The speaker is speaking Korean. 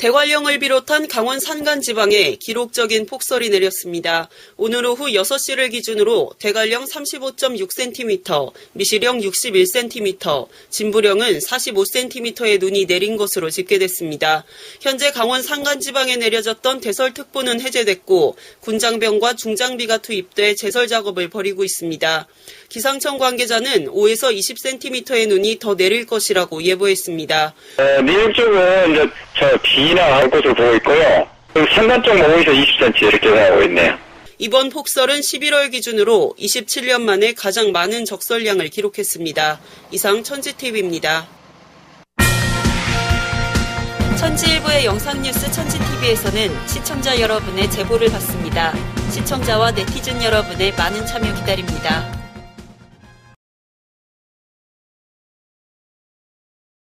대관령을 비롯한 강원 산간 지방에 기록적인 폭설이 내렸습니다. 오늘 오후 6시를 기준으로 대관령 35.6cm, 미시령 61cm, 진부령은 45cm의 눈이 내린 것으로 집계됐습니다. 현재 강원 산간 지방에 내려졌던 대설특보는 해제됐고 군장병과 중장비가 투입돼 제설 작업을 벌이고 있습니다. 기상청 관계자는 5에서 20cm의 눈이 더 내릴 것이라고 예보했습니다. 어, 미국 쪽은 이제 저 비나 할 것으로 보고 있고요. 산간 쪽 5에서 20cm 이렇게 나오고 있네요. 이번 폭설은 11월 기준으로 27년 만에 가장 많은 적설량을 기록했습니다. 이상 천지TV입니다. 천지일보의 영상뉴스 천지TV에서는 시청자 여러분의 제보를 받습니다. 시청자와 네티즌 여러분의 많은 참여 기다립니다.